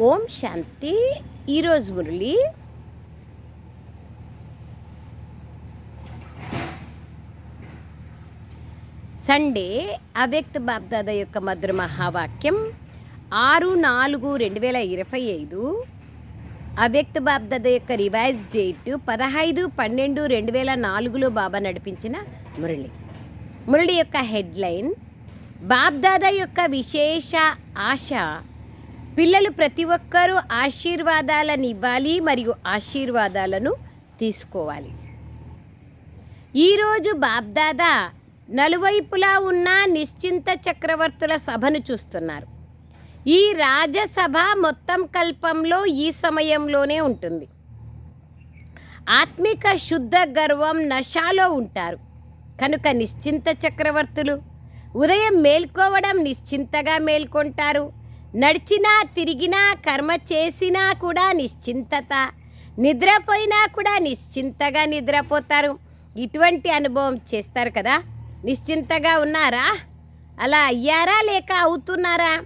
ఓం శాంతి. ఈరోజు మురళి. సండే అవ్యక్త బాబ్దాద యొక్క మధుర మహావాక్యం. ఆరు నాలుగు రెండు వేల ఇరవై ఐదు. అవ్యక్త బాబ్దాద యొక్క రివైజ్ డేట్ పదహైదు పన్నెండు రెండు వేల నాలుగులో బాబా నడిపించిన మురళి. మురళి యొక్క హెడ్లైన్ బాబ్దాద యొక్క విశేష ఆశ పిల్లలు ప్రతి ఒక్కరూ ఆశీర్వాదాలను ఇవ్వాలి మరియు ఆశీర్వాదాలను తీసుకోవాలి. ఈరోజు బాబ్దాదా నలువైపులా ఉన్న నిశ్చింత చక్రవర్తుల సభను చూస్తున్నారు. ఈ రాజసభ మొత్తం కల్పంలో ఈ సమయంలోనే ఉంటుంది. ఆత్మిక శుద్ధ గర్వం నశాలో ఉంటారు. కనుక నిశ్చింత చక్రవర్తులు ఉదయం మేల్కోవడం నిశ్చింతగా మేల్కొంటారు. నడిచినా తిరిగినా కర్మ చేసినా కూడా నిశ్చింతత. నిద్రపోయినా కూడా నిశ్చింతగా నిద్రపోతారు. ఇటువంటి అనుభవం చేస్తారు కదా. నిశ్చింతగా ఉన్నారా? అలా అయ్యారా లేక అవుతున్నారా?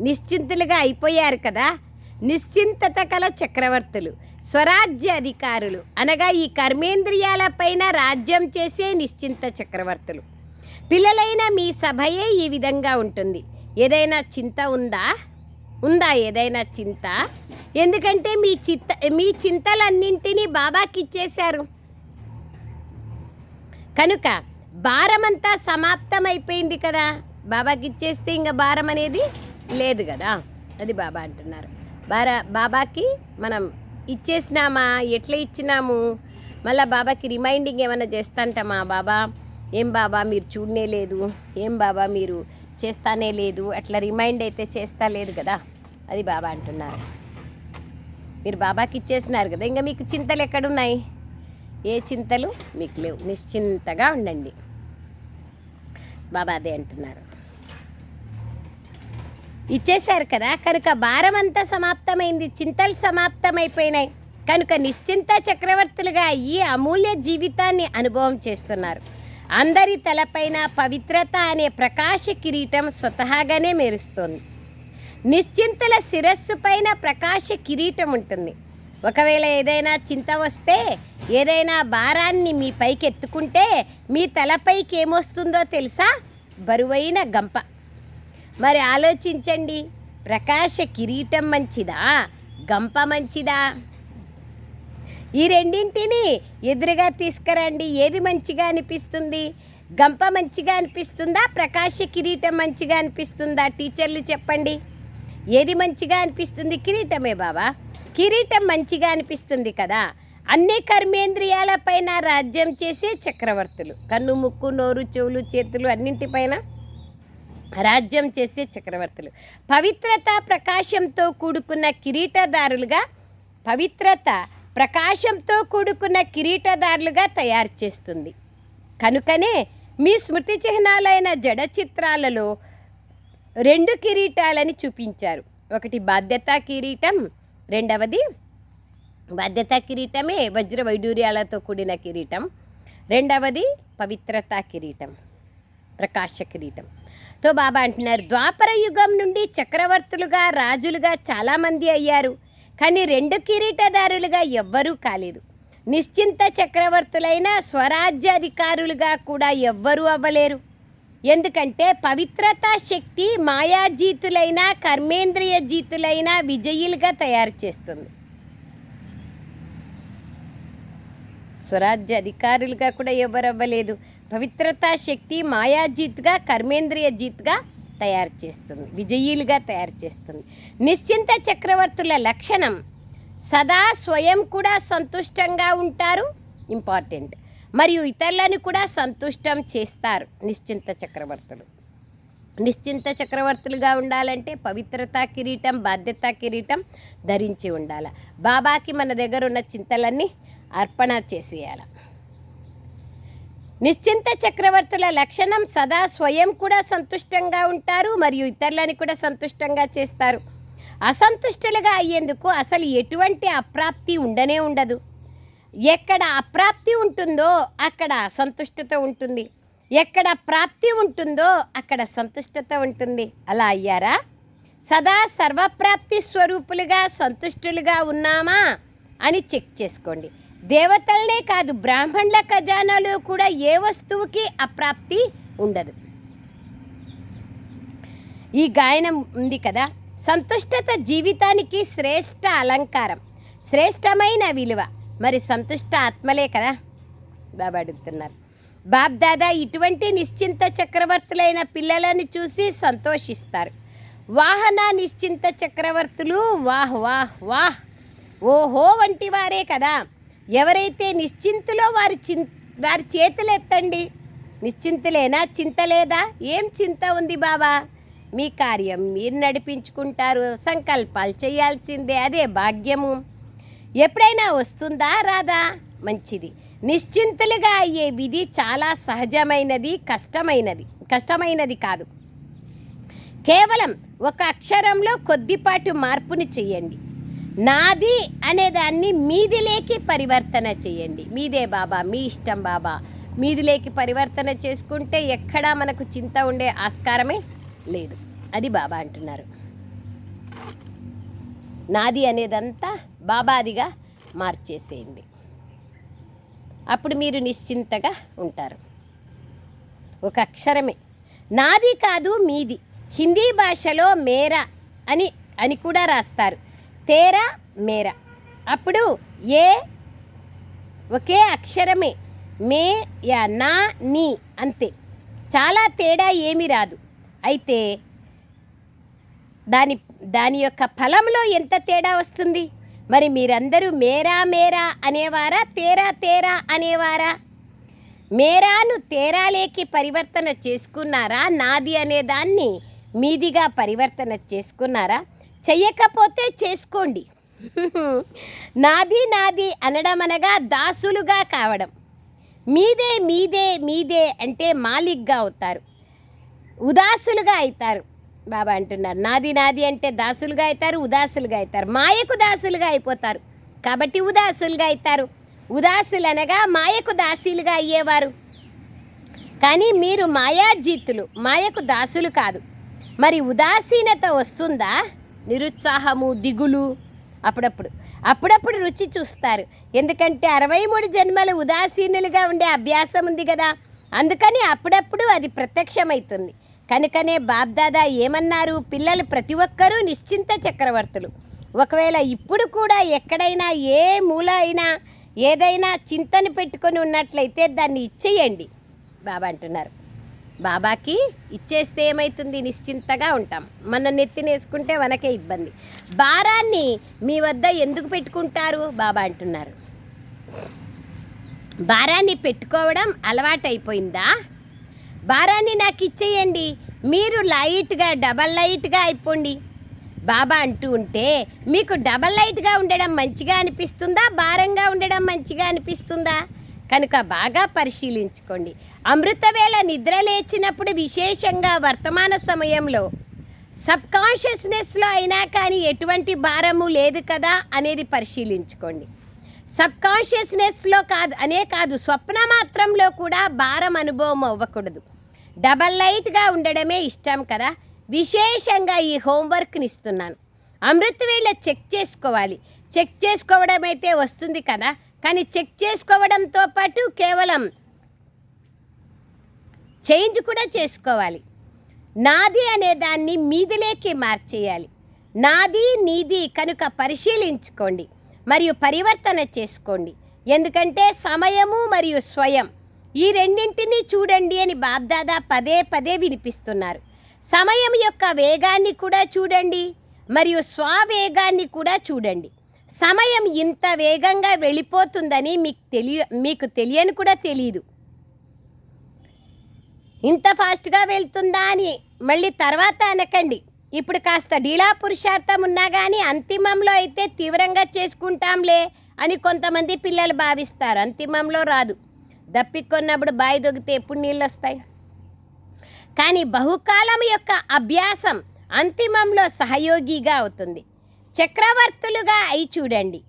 నిశ్చింతులుగా అయిపోయారు కదా. నిశ్చింతత కల చక్రవర్తులు స్వరాజ్య అధికారులు అనగా ఈ కర్మేంద్రియాలపైన రాజ్యం చేసే నిశ్చింత చక్రవర్తులు. పిల్లలైన మీ సభయే ఈ విధంగా ఉంటుంది. ఏదైనా చింత ఉందా? ఉందా ఏదైనా చింత? ఎందుకంటే మీ చిత్త మీ చింతలన్నింటినీ బాబాకి ఇచ్చేశారు కనుక భారమంతా సమాప్తమైపోయింది కదా? బాబాకి ఇచ్చేస్తే ఇంకా భారం అనేది లేదు కదా? అది బాబా అంటున్నారు. బారా బాబాకి మనం ఇచ్చేసినామా? ఎట్లా ఇచ్చినాము? మళ్ళీ బాబాకి రిమైండింగ్ ఏమైనా చేస్తాంటామా బాబా? ఏం బాబా మీరు చూడనే లేదు? ఏం బాబా మీరు చేస్తానే లేదు అట్లా రిమైండ్ అయితే చేస్తా లేదు కదా. అది బాబా అంటున్నారు. మీరు బాబాకి ఇచ్చేసినారు కదా ఇంకా మీకు చింతలు ఎక్కడున్నాయి? ఏ చింతలు? మీకు లేవు. నిశ్చింతగా ఉండండి. బాబా అదే అంటున్నారు. ఇచ్చేశారు కదా కనుక భారం అంతా సమాప్తమైంది చింతలు సమాప్తమైపోయినాయి. కనుక నిశ్చింత చక్రవర్తులుగా ఈ అమూల్య జీవితాన్ని అనుభవం చేస్తున్నారు. అందరి తలపైన పవిత్రత అనే ప్రకాశ కిరీటం స్వతహాగానే మెరుస్తోంది. నిశ్చింతల శిరస్సు పైన ప్రకాశ కిరీటం ఉంటుంది. ఒకవేళ ఏదైనా చింత వస్తే ఏదైనా భారాన్ని మీ పైకి ఎత్తుకుంటే మీ తలపైకి ఏమొస్తుందో తెలుసా? బరువైన గంప. మరి ఆలోచించండి ప్రకాశ కిరీటం మంచిదా? గంప మంచిదా? ఈ రెండింటిని ఎదురుగా తీసుకురండి. ఏది మంచిగా అనిపిస్తుంది? గంప మంచిగా అనిపిస్తుందా? ప్రకాశ కిరీటం మంచిగా అనిపిస్తుందా? టీచర్లు చెప్పండి. ఏది మంచిగా అనిపిస్తుంది? కిరీటమే బాబా కిరీటం మంచిగా అనిపిస్తుంది కదా. అన్ని కర్మేంద్రియాలపైన రాజ్యం చేసే చక్రవర్తులు. కన్ను ముక్కు నోరు చెవులు చేతులు అన్నింటిపైన రాజ్యం చేసే చక్రవర్తులు. పవిత్రత ప్రకాశంతో కూడుకున్న కిరీటదారులుగా పవిత్రత ప్రకాశంతో కూడుకున్న కిరీటదారులుగా తయారు చేస్తుంది. కనుకనే మీ స్మృతి చిహ్నాలైన జడ చిత్రాలలో రెండు కిరీటాలని చూపించారు. ఒకటి బాధ్యతా కిరీటం రెండవది బాధ్యతా కిరీటమే వజ్ర వైడూర్యాలతో కూడిన కిరీటం రెండవది పవిత్రతా కిరీటం ప్రకాశ కిరీటం. తో బాబా అంటున్నారు ద్వాపర యుగం నుండి చక్రవర్తులుగా రాజులుగా చాలామంది అయ్యారు. కానీ రెండు కిరీటదారులుగా ఎవ్వరూ కాలేదు. నిశ్చింత చక్రవర్తులైన స్వరాజ్యాధికారులుగా కూడా ఎవ్వరూ అవ్వలేరు. ఎందుకంటే పవిత్రతా శక్తి మాయాజీతులైన కర్మేంద్రియ జీతులైన విజయులుగా తయారు చేస్తుంది. స్వరాజ్య అధికారులుగా కూడా ఎవరవ్వలేదు పవిత్రతా శక్తి మాయాజీత్గా కర్మేంద్రియ జీత్గా తయారు చేస్తుంది విజయీలుగా తయారు చేస్తుంది. నిశ్చింత చక్రవర్తుల లక్షణం సదా స్వయం కూడా సంతుష్టంగా ఉంటారు ఇంపార్టెంట్ మరియు ఇతరులను కూడా సంతుష్టం చేస్తారు నిశ్చింత చక్రవర్తులు. నిశ్చింత చక్రవర్తులుగా ఉండాలంటే పవిత్రతా కిరీటం బాధ్యతా కిరీటం ధరించి ఉండాలి. బాబాకి మన దగ్గర ఉన్న చింతలన్నీ అర్పణ చేసేయాలి. నిశ్చింత చక్రవర్తుల లక్షణం సదా స్వయం కూడా సంతుష్టంగా ఉంటారు మరియు ఇతరులని కూడా సంతుష్టంగా చేస్తారు. అసంతుష్టులుగా అయ్యేందుకు అసలు ఎటువంటి అప్రాప్తి ఉండనే ఉండదు. ఎక్కడ అప్రాప్తి ఉంటుందో అక్కడ అసంతుష్టత ఉంటుంది. ఎక్కడ ప్రాప్తి ఉంటుందో అక్కడ సంతుష్టత ఉంటుంది. అలా అయ్యారా? సదా సర్వప్రాప్తి స్వరూపులుగా సంతుష్టులుగా ఉన్నామా అని చెక్ చేసుకోండి. దేవతలనే కాదు బ్రాహ్మణుల ఖజానాలో కూడా ఏ వస్తువుకి అప్రాప్తి ఉండదు. ఈ గాయనం ఉంది కదా? సంతుష్టత జీవితానికి శ్రేష్ట అలంకారం శ్రేష్టమైన విలువ. మరి సంతుష్ట ఆత్మలే కదా? బాబా అడుగుతున్నారు. బాబ్దాదా ఇటువంటి నిశ్చింత చక్రవర్తులైన పిల్లలను చూసి సంతోషిస్తారు. వాహన నిశ్చింత చక్రవర్తులు వాహ్ వాహ్ వాహ్. ఓహో వంటి వారే కదా? ఎవరైతే నిశ్చింతలో వారి చిన్ వారి చేతులు ఎత్తండి నిశ్చింతలేనా? చింత లేదా? ఏం చింత ఉంది బాబా? మీ కార్యం మీరు నడిపించుకుంటారు సంకల్పాలు చేయాల్సిందే అదే భాగ్యము. ఎప్పుడైనా వస్తుందా రాదా? మంచిది. నిశ్చింతలుగా అయ్యే విధి చాలా సహజమైనది కష్టమైనది కష్టమైనది కాదు. కేవలం ఒక అక్షరంలో కొద్దిపాటి మార్పుని చేయండి నాది అనేదాన్ని మీదిలేకి పరివర్తన చేయండి. మీదే బాబా మీ ఇష్టం బాబా. మీదిలేకి పరివర్తన చేసుకుంటే ఎక్కడా మనకు చింత ఉండే ఆస్కారమే లేదు. అది బాబా అంటున్నారు. నాది అనేదంతా బాబాదిగా మార్చేసేయండి. అప్పుడు మీరు నిశ్చింతగా ఉంటారు. ఒక అక్షరమే. నాది కాదు మీది. హిందీ భాషలో మేరా అని అని కూడా రాస్తారు. తేరా మేరా. అప్పుడు ఏ? ఒకే అక్షరమే. మే యా నా నీ అంతే. చాలా తేడా ఏమీ రాదు. అయితే దాని దాని యొక్క ఫలంలో ఎంత తేడా వస్తుంది? మరి మీరందరూ మేరా మేరా అనేవారా తేరా తేరా అనేవారా? మేరాను తేరాలేకి పరివర్తన చేసుకున్నారా? నాది అనే దాన్ని మీదిగా పరివర్తన చేసుకున్నారా? చెయ్యకపోతే చేసుకోండి. నాది నాది అనడం అనగా దాసులుగా కావడం. మీదే మీదే మీదే అంటే మాలిక్గా అవుతారు. ఉదాసులుగా అవుతారు. బాబా అంటున్నారు. నాది నాది అంటే దాసులుగా అవుతారు ఉదాసులుగా అవుతారు. మాయకు దాసులుగా అయిపోతారు. కాబట్టి ఉదాసులుగా అవుతారు. ఉదాసులు అనగా మాయకు దాసీలుగా అయ్యేవారు. కానీ మీరు మాయాజీతులు మాయకు దాసులు కాదు. మరి ఉదాసీనత వస్తుందా? నిరుత్సాహము దిగులు అప్పుడప్పుడు. అప్పుడప్పుడు రుచి చూస్తారు. ఎందుకంటే అరవై మూడు జన్మలు ఉదాసీనులుగా ఉండే అభ్యాసం ఉంది కదా. అందుకని అప్పుడప్పుడు అది ప్రత్యక్షమవుతుంది కనుకనే బాబ్దాదా ఏమన్నారు? పిల్లలు ప్రతి ఒక్కరూ నిశ్చింత చక్రవర్తులు. ఒకవేళ ఇప్పుడు కూడా ఎక్కడైనా ఏ మూల అయినా ఏదైనా చింతను పెట్టుకొని ఉన్నట్లయితే దాన్ని ఇచ్చేయండి. బాబా అంటున్నారు. బాబాకి ఇచ్చేస్తే ఏమవుతుంది నిశ్చింతగా ఉంటాం. మన నెత్తినేసుకుంటే మనకే ఇబ్బంది. భారాన్ని మీ వద్ద ఎందుకు పెట్టుకుంటారు? బాబా అంటున్నారు. భారాన్ని పెట్టుకోవడం అలవాటైపోయిందా? భారాన్ని నాకు ఇచ్చేయండి. మీరు లైట్గా డబల్ లైట్గా అయిపోండి. బాబా అంటూ ఉంటే మీకు డబల్ లైట్గా ఉండడం మంచిగా అనిపిస్తుందా? భారంగా ఉండడం మంచిగా అనిపిస్తుందా? కనుక బాగా పరిశీలించుకోండి. అమృతవేళ నిద్ర లేచినప్పుడు విశేషంగా వర్తమాన సమయంలో సబ్ కాన్షియస్నెస్లో అయినా కానీ ఎటువంటి భారము లేదు కదా అనేది పరిశీలించుకోండి. సబ్ కాన్షియస్నెస్లో కాదు అనే కాదు స్వప్న మాత్రంలో కూడా భారం అనుభవం అవ్వకూడదు. డబల్ లైట్గా ఉండడమే ఇష్టం కదా. విశేషంగా ఈ హోంవర్క్ని ఇస్తున్నాను. అమృత వేళ చెక్ చేసుకోవాలి. చెక్ చేసుకోవడం అయితే వస్తుంది కదా. కానీ చెక్ చేసుకోవడంతో పాటు కేవలం చేంజ్ కూడా చేసుకోవాలి. నాది అనే దాన్ని మీదిలేకి మార్చేయాలి. నాది నీది కనుక పరిశీలించుకోండి. మరియు పరివర్తన చేసుకోండి. ఎందుకంటే సమయము మరియు స్వయం ఈ రెండింటినీ చూడండి అని బాబ్దాదా పదే పదే వినిపిస్తున్నారు. సమయం యొక్క వేగాన్ని కూడా చూడండి మరియు స్వవేగాన్ని కూడా చూడండి. సమయం ఇంత వేగంగా వెళ్ళిపోతుందని మీకు తెలియ మీకు తెలియని కూడా తెలియదు ఇంత ఫాస్ట్గా వెళ్తుందా అని మళ్ళీ తర్వాత అనకండి. ఇప్పుడు కాస్త డీలా పురుషార్థం ఉన్నా కానీ అంతిమంలో అయితే తీవ్రంగా చేసుకుంటాంలే అని కొంతమంది పిల్లలు భావిస్తారు. అంతిమంలో రాదు. దప్పికొన్నప్పుడు బాయి దొగితే ఎప్పుడు నీళ్ళు వస్తాయి కానీ బహుకాలం యొక్క అభ్యాసం అంతిమంలో సహయోగిగా అవుతుంది. చక్రవర్తులుగా అయి చూడండి.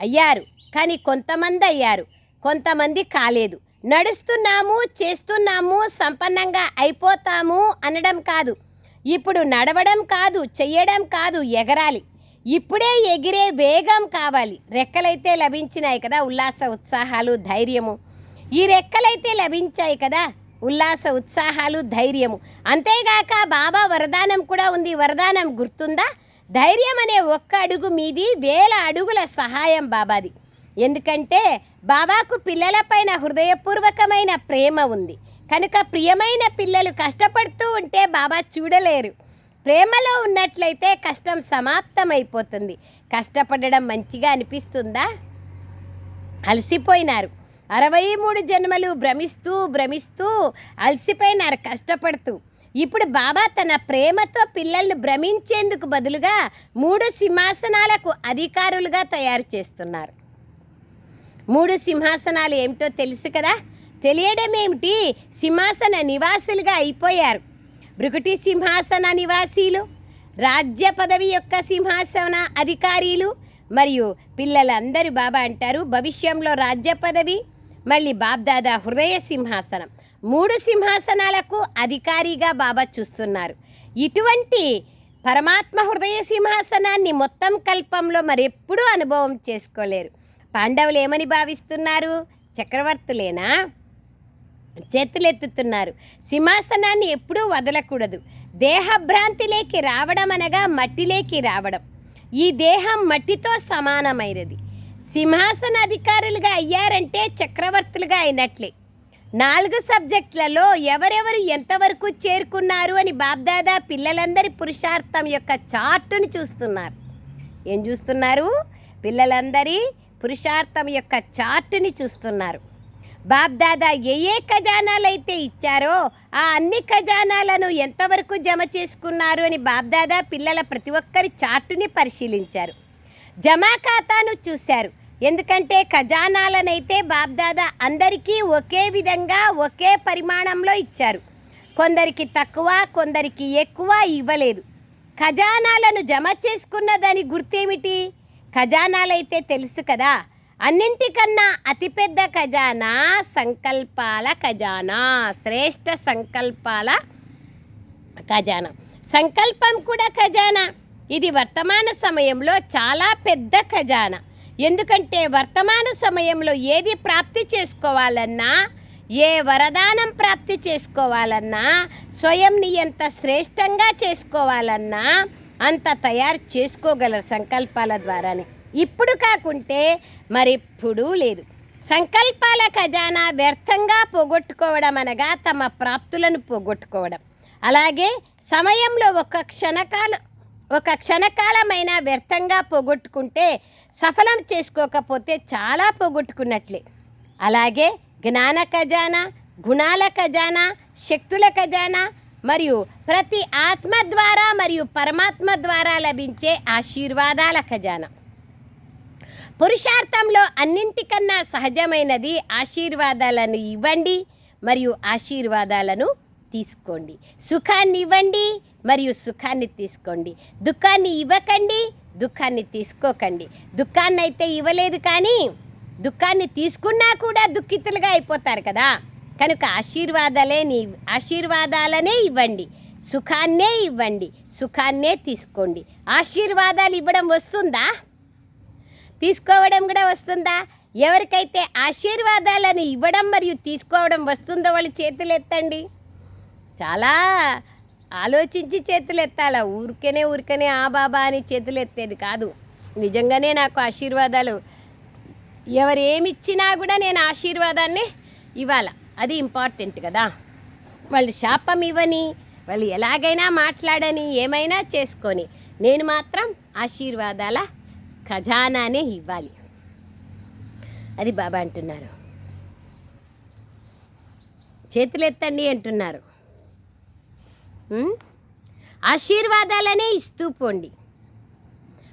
అయ్యారు కానీ కొంతమంది అయ్యారు కొంతమంది కాలేదు. నడుస్తున్నాము చేస్తున్నాము సంపన్నంగా అయిపోతాము అనడం కాదు. ఇప్పుడు నడవడం కాదు చెయ్యడం కాదు ఎగరాలి. ఇప్పుడే ఎగిరే వేగం కావాలి. రెక్కలైతే లభించినాయి కదా ఉల్లాస ఉత్సాహాలు ధైర్యము. ఈ రెక్కలైతే లభించాయి కదా ఉల్లాస ఉత్సాహాలు ధైర్యము. అంతేగాక బాబా వరదానం కూడా ఉంది. వరదానం గుర్తుందా? ధైర్యం అనే ఒక్క అడుగు మీది వేల అడుగుల సహాయం బాబాది. ఎందుకంటే బాబాకు పిల్లలపైన హృదయపూర్వకమైన ప్రేమ ఉంది. కనుక ప్రియమైన పిల్లలు కష్టపడుతూ ఉంటే బాబా చూడలేరు. ప్రేమలో ఉన్నట్లయితే కష్టం సమాప్తమైపోతుంది. కష్టపడడం మంచిగా అనిపిస్తుందా? అలసిపోయినారు. అరవై మూడు జన్మలు భ్రమిస్తూ భ్రమిస్తూ అలసిపోయినారు కష్టపడుతూ. ఇప్పుడు బాబా తన ప్రేమతో పిల్లల్ని భ్రమించేందుకు బదులుగా మూడు సింహాసనాలకు అధికారులుగా తయారు చేస్తున్నారు. మూడు సింహాసనాలు ఏమిటో తెలుసు కదా? తెలియడం ఏమిటి? సింహాసన నివాసులుగా అయిపోయారు. భృకుటి సింహాసన నివాసీలు రాజ్య పదవి యొక్క సింహాసన అధికారీలు మరియు పిల్లలందరూ బాబా అంటారు భవిష్యంలో రాజ్య పదవి మళ్ళీ బాబ్దాదా హృదయ సింహాసనం. మూడు సింహాసనాలకు అధికారిగా బాబా చూస్తున్నారు. ఇటువంటి పరమాత్మ హృదయ సింహాసనాన్ని మొత్తం కల్పంలో మరెప్పుడూ అనుభవం చేసుకోలేరు. పాండవులు ఏమని భావిస్తున్నారు? చక్రవర్తులేనా? చేతులెత్తుతున్నారు. సింహాసనాన్ని ఎప్పుడూ వదలకూడదు. దేహభ్రాంతిలోకి రావడం అనగా మట్టిలోకి రావడం. ఈ దేహం మట్టితో సమానమైనది. సింహాసన అధికారులుగా అయ్యారంటే చక్రవర్తులుగా అయినట్లే. నాలుగు సబ్జెక్టులలో ఎవరెవరు ఎంతవరకు చేరుకున్నారు అని బాబ్దాదా పిల్లలందరి పురుషార్థం యొక్క చార్టును చూస్తున్నారు. ఏం చూస్తున్నారు? పిల్లలందరి పురుషార్థం యొక్క చార్టుని చూస్తున్నారు. బాబ్దాదా ఏ ఏ ఖజానాలైతే ఇచ్చారో ఆ అన్ని ఖజానాలను ఎంతవరకు జమ చేసుకున్నారు అని బాబ్దాదా పిల్లల ప్రతి ఒక్కరి చార్టుని పరిశీలించారు. జమా ఖాతాను చూశారు. ఎందుకంటే ఖజానాలనైతే బాబ్దాదా అందరికీ ఒకే విధంగా ఒకే పరిమాణంలో ఇచ్చారు. కొందరికి తక్కువ కొందరికి ఎక్కువ ఇవ్వలేదు. ఖజానాలను జమ చేసుకున్న దాని గుర్తేమిటి? ఖజానాలైతే తెలుసు కదా అన్నింటికన్నా అతిపెద్ద ఖజానా సంకల్పాల ఖజానా శ్రేష్ఠ సంకల్పాల ఖజానా. సంకల్పం కూడా ఖజానా. ఇది వర్తమాన సమయంలో చాలా పెద్ద ఖజానా. ఎందుకంటే వర్తమాన సమయంలో ఏది ప్రాప్తి చేసుకోవాలన్నా ఏ వరదానం ప్రాప్తి చేసుకోవాలన్నా స్వయంని ఎంత శ్రేష్టంగా చేసుకోవాలన్నా అంత తయారు చేసుకోగలరు సంకల్పాల ద్వారానే. ఇప్పుడు కాకుంటే మరెప్పుడూ లేదు. సంకల్పాల ఖజానా వ్యర్థంగా పోగొట్టుకోవడం అనగా తమ ప్రాప్తులను పోగొట్టుకోవడం. అలాగే సమయంలో ఒక క్షణకాల ఒక క్షణకాలమైన వ్యర్థంగా పోగొట్టుకుంటే సఫలం చేసుకోకపోతే చాలా పోగొట్టుకున్నట్లే. అలాగే జ్ఞాన ఖజానా గుణాల ఖజానా శక్తుల ఖజానా మరియు ప్రతి ఆత్మ ద్వారా మరియు పరమాత్మ ద్వారా లభించే ఆశీర్వాదాల ఖజానా. పురుషార్థంలో అన్నింటికన్నా సహజమైనది ఆశీర్వాదాలను ఇవ్వండి మరియు ఆశీర్వాదాలను తీసుకోండి. సుఖాన్ని ఇవ్వండి మరియు సుఖాన్ని తీసుకోండి. దుఃఖాన్ని ఇవ్వకండి దుఃఖాన్ని తీసుకోకండి. దుఃఖాన్ని అయితే ఇవ్వలేదు కానీ దుఃఖాన్ని తీసుకున్నా కూడా దుఃఖితులుగా అయిపోతారు కదా. కనుక ఆశీర్వాదాలే నీ ఆశీర్వాదాలనే ఇవ్వండి. సుఖాన్నే ఇవ్వండి. సుఖాన్నే తీసుకోండి. ఆశీర్వాదాలు ఇవ్వడం వస్తుందా? తీసుకోవడం కూడా వస్తుందా? ఎవరికైతే ఆశీర్వాదాలను ఇవ్వడం మరియు తీసుకోవడం వస్తుందో వాళ్ళు చేతులు ఎత్తండి చాలా ఆలోచించి చేతులు ఎత్తాల ఊరికనే ఊరికనే ఆ బాబా అని చేతులు ఎత్తేది కాదు. నిజంగానే నాకు ఆశీర్వాదాలు. ఎవరు ఏమి ఇచ్చినా కూడా నేను ఆశీర్వాదాన్ని ఇవ్వాల. అది ఇంపార్టెంట్ కదా. వాళ్ళు శాపం ఇవ్వని వాళ్ళు ఎలాగైనా మాట్లాడని ఏమైనా చేసుకొని నేను మాత్రం ఆశీర్వాదాల ఖజానానే ఇవ్వాలి. అది బాబా అంటున్నారు. చేతులెత్తండి అంటున్నారు. ఆశీర్వాదాలనే ఇస్తూ పోండి.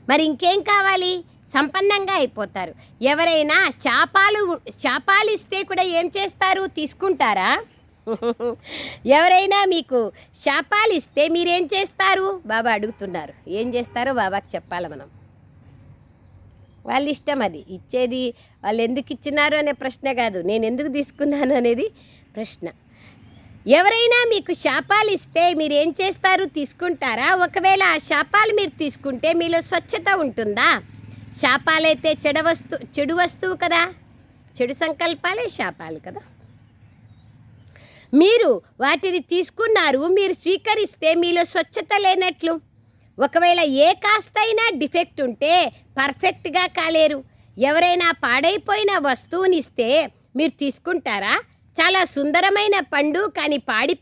మరి ఇంకేం కావాలి? సంపన్నంగా అయిపోతారు. ఎవరైనా శాపాలు శాపాలు ఇస్తే కూడా ఏం చేస్తారు? తీసుకుంటారా? ఎవరైనా మీకు శాపాలు ఇస్తే మీరేం చేస్తారు? బాబా అడుగుతున్నారు. ఏం చేస్తారో బాబాకి చెప్పాలి మనం. వాళ్ళ ఇష్టం అది. ఇచ్చేది వాళ్ళు ఎందుకు ఇచ్చినారు అనే ప్రశ్న కాదు. నేను ఎందుకు తీసుకున్నాను అనేది ప్రశ్న. ఎవరైనా మీకు శాపాలు ఇస్తే మీరు ఏం చేస్తారు? తీసుకుంటారా? ఒకవేళ ఆ శాపాలు మీరు తీసుకుంటే మీలో స్వచ్ఛత ఉంటుందా? శాపాలైతే చెడు వస్తు చెడు వస్తువు కదా? చెడు సంకల్పాలే శాపాలు కదా? మీరు వాటిని తీసుకున్నారు మీరు స్వీకరిస్తే మీలో స్వచ్ఛత లేనట్లు. ఒకవేళ ఏ కాస్తైనా డిఫెక్ట్ ఉంటే పర్ఫెక్ట్గా కాలేరు. ఎవరైనా పాడైపోయిన వస్తువుని ఇస్తే మీరు తీసుకుంటారా? చాలా సుందరమైన పండు కానీ పాడి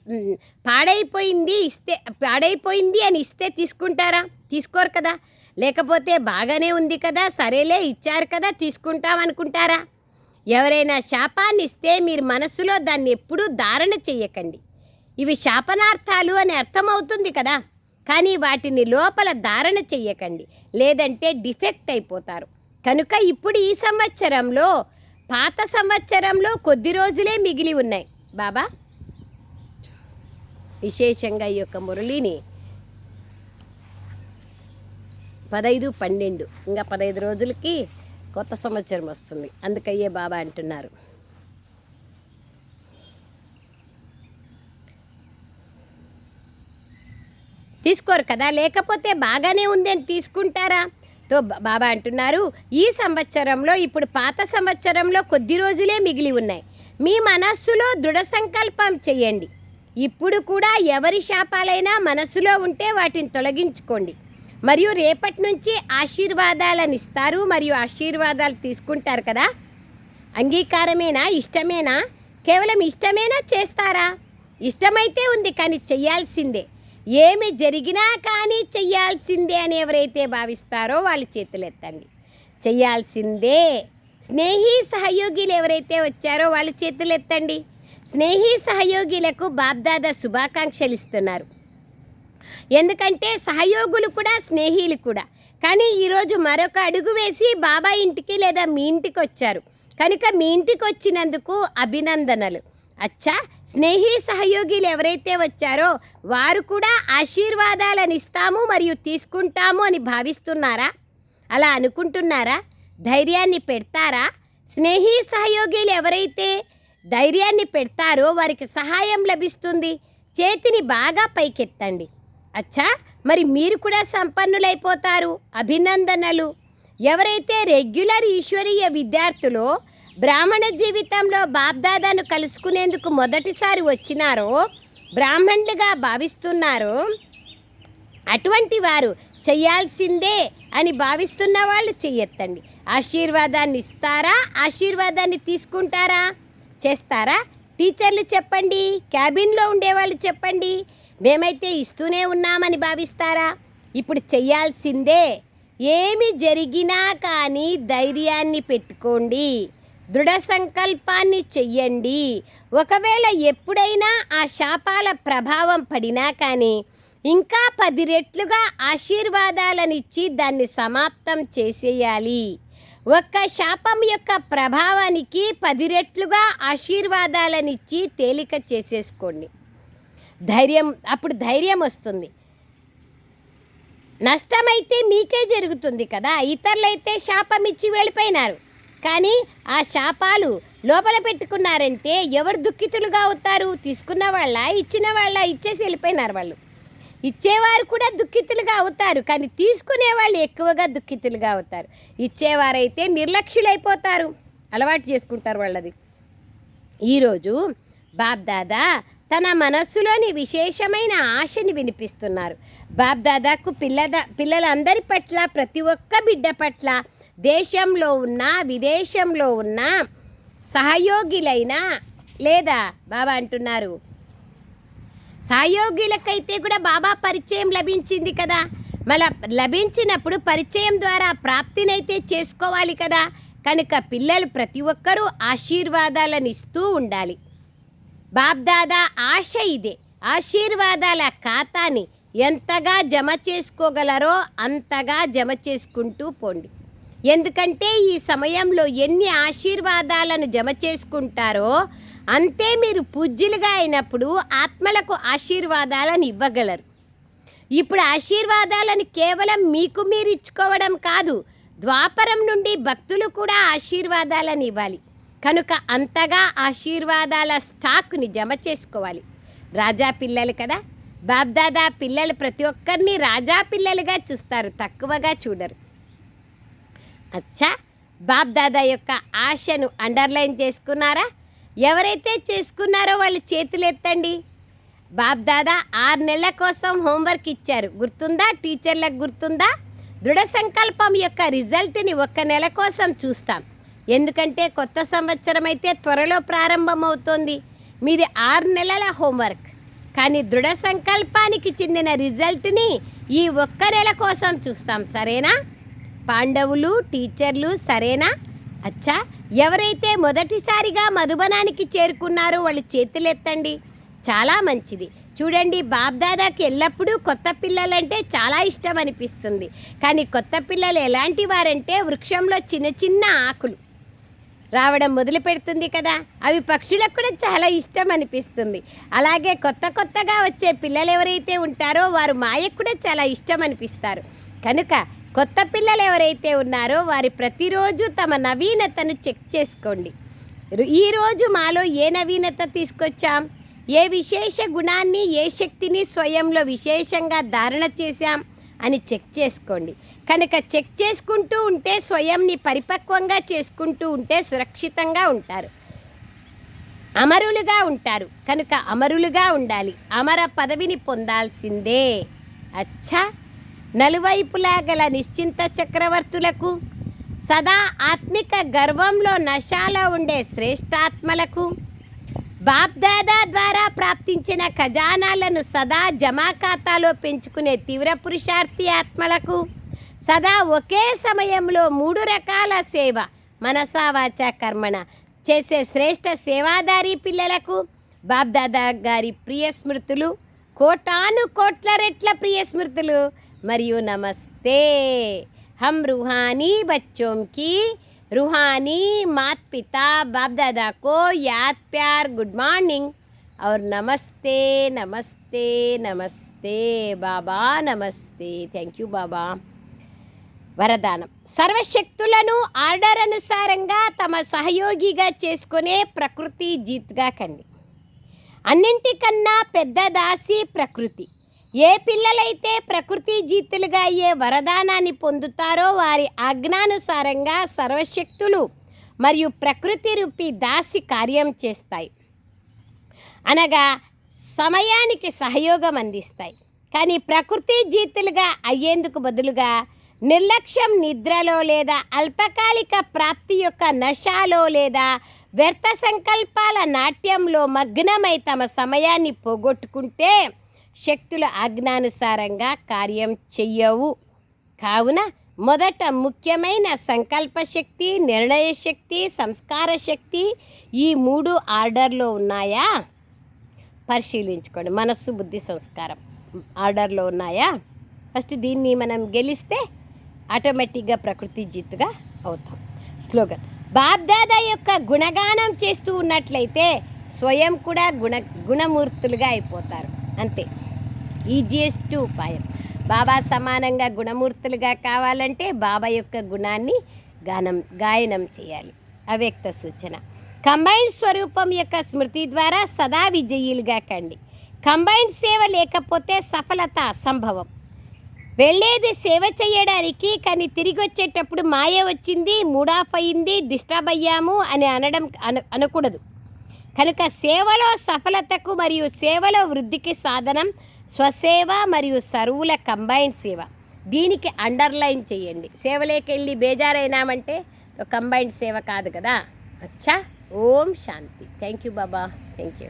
పాడైపోయింది ఇస్తే పాడైపోయింది అని ఇస్తే తీసుకుంటారా? తీసుకోరు కదా. లేకపోతే బాగానే ఉంది కదా సరేలే ఇచ్చారు కదా తీసుకుంటాం అనుకుంటారా? ఎవరైనా శాపాన్ని ఇస్తే మీరు మనసులో దాన్ని ఎప్పుడూ ధారణ చెయ్యకండి. ఇవి శాపనార్థాలు అని అర్థమవుతుంది కదా. కానీ వాటిని లోపల ధారణ చెయ్యకండి. లేదంటే డిఫెక్ట్ అయిపోతారు. కనుక ఇప్పుడు ఈ సంవత్సరంలో పాత సంవత్సరంలో కొద్ది రోజులే మిగిలి ఉన్నాయి. బాబా? విశేషంగా ఈ యొక్క మురళిని పదైదు పన్నెండు ఇంకా పదహైదు రోజులకి కొత్త సంవత్సరం వస్తుంది. అందుకయ్యే బాబా అంటున్నారు. తీసుకోరు కదా లేకపోతే బాగానే ఉంది అని తీసుకుంటారా? తో బాబా అంటున్నారు ఈ సంవత్సరంలో ఇప్పుడు పాత సంవత్సరంలో కొద్ది రోజులే మిగిలి ఉన్నాయి. మీ మనస్సులో దృఢ సంకల్పం చేయండి. ఇప్పుడు కూడా ఎవరి శాపాలైనా మనస్సులో ఉంటే వాటిని తొలగించుకోండి. మరియు రేపటి నుంచి ఆశీర్వాదాలను ఇస్తారు మరియు ఆశీర్వాదాలు తీసుకుంటారు కదా? అంగీకారమేనా? ఇష్టమేనా? కేవలం ఇష్టమేనా? చేస్తారా? ఇష్టమైతే ఉంది కానీ చెయ్యాల్సిందే ఏమి జరిగినా కానీ చెయ్యాల్సిందే అని ఎవరైతే భావిస్తారో వాళ్ళు చేతులెత్తండి. చెయ్యాల్సిందే. స్నేహి సహయోగిలు ఎవరైతే వచ్చారో వాళ్ళు చేతులెత్తండి. స్నేహి సహయోగిలకు బాబ్దాదా శుభాకాంక్షలు ఇస్తున్నారు. ఎందుకంటే సహయోగులు కూడా స్నేహిలు కూడా. కానీ ఈరోజు మరొక అడుగు వేసి బాబా ఇంటికి లేదా మీ ఇంటికి వచ్చారు. కనుక మీ ఇంటికి వచ్చినందుకు అభినందనలు. అచ్చా స్నేహి సహయోగిలు ఎవరైతే వచ్చారో వారు కూడా ఆశీర్వాదాలను ఇస్తాము మరియు తీసుకుంటాము అని భావిస్తున్నారా? అలా అనుకుంటున్నారా? ధైర్యాన్ని పెడతారా? స్నేహి సహయోగిలు ఎవరైతే ధైర్యాన్ని పెడతారో వారికి సహాయం లభిస్తుంది. చేతిని బాగా పైకెత్తండి. అచ్చా మరి మీరు కూడా సంపన్నులైపోతారు. అభినందనలు. ఎవరైతే రెగ్యులర్ ఈశ్వరీయ విద్యార్థులు బ్రాహ్మణ జీవితంలో బాబ్దాదాను కలుసుకునేందుకు మొదటిసారి వచ్చినారో బ్రాహ్మణులుగా భావిస్తున్నారో అటువంటి వారు చేయాల్సిందే అని భావిస్తున్న వాళ్ళు చెయ్యెత్తండి ఆశీర్వాదాన్ని ఇస్తారా? ఆశీర్వాదాన్ని తీసుకుంటారా? చేస్తారా? టీచర్లు చెప్పండి క్యాబిన్లో ఉండేవాళ్ళు చెప్పండి మేమైతే ఇస్తూనే ఉన్నామని భావిస్తారా? ఇప్పుడు చెయ్యాల్సిందే ఏమి జరిగినా కానీ ధైర్యాన్ని పెట్టుకోండి. దృఢ సంకల్పాన్ని చెయ్యండి. ఒకవేళ ఎప్పుడైనా ఆ శాపాల ప్రభావం పడినా కానీ ఇంకా పది రెట్లుగా ఆశీర్వాదాలనిచ్చి దాన్ని సమాప్తం చేసేయాలి. ఒక్క శాపం యొక్క ప్రభావానికి పది రెట్లుగా ఆశీర్వాదాలనిచ్చి తేలిక చేసేసుకోండి. ధైర్యం అప్పుడు ధైర్యం వస్తుంది. నష్టమైతే మీకే జరుగుతుంది కదా. ఇతరులైతే శాపం ఇచ్చి వెళ్ళిపోయినారు. కానీ ఆ శాపాలు లోపల పెట్టుకున్నారంటే ఎవరు దుఃఖితులుగా అవుతారు? తీసుకున్న వాళ్ళ? ఇచ్చిన వాళ్ళ? ఇచ్చేసి వెళ్ళిపోయినారు వాళ్ళు. ఇచ్చేవారు కూడా దుఃఖితులుగా అవుతారు కానీ తీసుకునే వాళ్ళు ఎక్కువగా దుఃఖితులుగా అవుతారు. ఇచ్చేవారైతే నిర్లక్ష్యులైపోతారు. అలవాటు చేసుకుంటారు వాళ్ళది. ఈరోజు బాబ్దాదా తన మనస్సులోని విశేషమైన ఆశని వినిపిస్తున్నారు. బాబ్దాదాకు పిల్లద పిల్లలందరి పట్ల ప్రతి ఒక్క బిడ్డ పట్ల దేశంలో ఉన్న విదేశంలో ఉన్న సహయోగిలైనా లేదా బాబా అంటున్నారు. సహయోగులకైతే కూడా బాబా పరిచయం లభించింది కదా. మళ్ళా లభించినప్పుడు పరిచయం ద్వారా ప్రాప్తినైతే చేసుకోవాలి కదా. కనుక పిల్లలు ప్రతి ఒక్కరూ ఆశీర్వాదాలను ఇస్తూ ఉండాలి. బాబ్దాదా ఆశ ఇదే. ఆశీర్వాదాల ఖాతాని ఎంతగా జమ చేసుకోగలరో అంతగా జమ చేసుకుంటూ పోండి. ఎందుకంటే ఈ సమయంలో ఎన్ని ఆశీర్వాదాలను జమ చేసుకుంటారో అంతే మీరు పూజ్యులుగా అయినప్పుడు ఆత్మలకు ఆశీర్వాదాలను ఇవ్వగలరు. ఇప్పుడు ఆశీర్వాదాలను కేవలం మీకు మీరు ఇచ్చుకోవడం కాదు ద్వాపరం నుండి భక్తులు కూడా ఆశీర్వాదాలను ఇవ్వాలి. కనుక అంతగా ఆశీర్వాదాల స్టాక్ని జమ చేసుకోవాలి. రాజా పిల్లలు కదా? బాబ్దాదా పిల్లలు ప్రతి ఒక్కరిని రాజా పిల్లలుగా చూస్తారు తక్కువగా చూడరు. అచ్చా. బాబ్దాదా యొక్క ఆశను అండర్లైన్ చేసుకున్నారా? ఎవరైతే చేసుకున్నారో వాళ్ళు చేతులు ఎత్తండి. బాబ్దాదా ఆరు నెలల కోసం హోంవర్క్ ఇచ్చారు. గుర్తుందా? టీచర్లకు గుర్తుందా? దృఢ సంకల్పం యొక్క రిజల్ట్ని ఒక్క నెల కోసం చూస్తాం. ఎందుకంటే కొత్త సంవత్సరం అయితే త్వరలో ప్రారంభమవుతోంది. మీది ఆరు నెలల హోంవర్క్. కానీ దృఢ సంకల్పానికి చెందిన రిజల్ట్ని ఈ ఒక్క నెల కోసం చూస్తాం. సరేనా? పాండవులు టీచర్లు సరేనా? అచ్చా ఎవరైతే మొదటిసారిగా మధుబనానికి చేరుకున్నారో వాళ్ళు చేతులెత్తండి. చాలా మంచిది. చూడండి బాబ్దాదాకి ఎల్లప్పుడూ కొత్త పిల్లలంటే చాలా ఇష్టం అనిపిస్తుంది. కానీ కొత్త పిల్లలు ఎలాంటి వారంటే వృక్షంలో చిన్న చిన్న ఆకులు. రావడం మొదలు పెడుతుంది కదా. అవి పక్షులకు కూడా చాలా ఇష్టం అనిపిస్తుంది. అలాగే కొత్త కొత్తగా వచ్చే పిల్లలు ఎవరైతే ఉంటారో వారు మాయకు కూడా చాలా ఇష్టం అనిపిస్తారు. కనుక కొత్త పిల్లలు ఎవరైతే ఉన్నారో వారి ప్రతిరోజు తమ నవీనతను చెక్ చేసుకోండి. ఈరోజు మాలో ఏ నవీనత తీసుకొచ్చాం? ఏ విశేష గుణాన్ని ఏ శక్తిని స్వయంలో విశేషంగా ధారణ చేశాం అని చెక్ చేసుకోండి. కనుక చెక్ చేసుకుంటూ ఉంటే స్వయంని పరిపక్వంగా చేసుకుంటూ ఉంటే సురక్షితంగా ఉంటారు. అమరులుగా ఉంటారు. కనుక అమరులుగా ఉండాలి. అమర పదవిని పొందాల్సిందే. అచ్చా! నలువైపులా గల నిశ్చింత చక్రవర్తులకు సదా ఆత్మిక గర్వంలో నశాలో ఉండే శ్రేష్టాత్మలకు బాప్దాదా ద్వారా ప్రాప్తించిన ఖజానాలను సదా జమా ఖాతాలో పెంచుకునే తీవ్ర పురుషార్థి ఆత్మలకు సదా ఒకే సమయంలో మూడు రకాల సేవ మనసా వాచ కర్మణ చేసే శ్రేష్ఠ సేవాదారి పిల్లలకు బాబ్దాదా గారి ప్రియ స్మృతులు కోటాను కోట్ల రెట్ల ప్రియ స్మృతులు మరియు నమస్తే हम रूहानी बच्चों की रूहानी मात पिता बाप दादा को याद प्यार गुड मॉर्निंग और नमस्ते नमस्ते नमस्ते బాబా నమస్తే థ్యాంక్ యూ బాబా వరదానం సర్వశక్తులను ఆర్డర్ అనుసారంగా తమ సహయోగిగా చేసుకునే ప్రకృతి జీత్గా కండి అన్నింటికన్నా పెద్ద దాసి ప్రకృతి ఏ పిల్లలైతే ప్రకృతి జీతులుగా అయ్యే వరదానాన్ని పొందుతారో వారి ఆజ్ఞానుసారంగా సర్వశక్తులు మరియు ప్రకృతి రూపీ దాసి కార్యం చేస్తాయి. అనగా సమయానికి సహయోగం అందిస్తాయి. కానీ ప్రకృతి జీతులుగా అయ్యేందుకు బదులుగా నిర్లక్ష్యం నిద్రలో లేదా అల్పకాలిక ప్రాప్తి యొక్క నశాలో లేదా వ్యర్థ సంకల్పాల నాట్యంలో మగ్నమై తమ సమయాన్ని పోగొట్టుకుంటే శక్తుల ఆజ్ఞానుసారంగా కార్యం చెయ్యవు. కావున మొదట ముఖ్యమైన సంకల్ప శక్తి నిర్ణయ శక్తి సంస్కార శక్తి ఈ మూడు ఆర్డర్లో ఉన్నాయా? పరిశీలించుకోండి. మనస్సు బుద్ధి సంస్కారం ఆర్డర్లో ఉన్నాయా? ఫస్ట్ దీన్ని మనం గెలిస్తే ఆటోమేటిక్గా ప్రకృతి జిత్తుగా అవుతాం. స్లోగన్. బాబ్దాదా యొక్క గుణగానం చేస్తూ ఉన్నట్లయితే స్వయం కూడా గుణ గుణమూర్తులుగా అయిపోతారు. అంతే. ఈజియెస్ట్ ఉపాయం. బాబా సమానంగా గుణమూర్తులుగా కావాలంటే బాబా యొక్క గుణాన్ని గానం గాయనం చేయాలి. అవ్యక్త సూచన. కంబైన్డ్ స్వరూపం యొక్క స్మృతి ద్వారా సదా విజయీలుగా కండి. కంబైన్డ్ సేవ లేకపోతే సఫలత అసంభవం. వెళ్ళేది సేవ చేయడానికి కానీ తిరిగి వచ్చేటప్పుడు మాయ వచ్చింది మూడాఫ్ అయింది డిస్టర్బ్ అయ్యాము అని అనడం అను అనకూడదు. కనుక సేవలో సఫలతకు మరియు సేవలో వృద్ధికి సాధనం స్వసేవ మరియు సరువుల కంబైన్డ్ సేవ. దీనికి అండర్లైన్ చేయండి. సేవలేకెళ్ళి బేజారైనామంటే కంబైన్డ్ సేవ కాదు కదా. అచ్చా. ఓం శాంతి. Thank you Baba. Thank you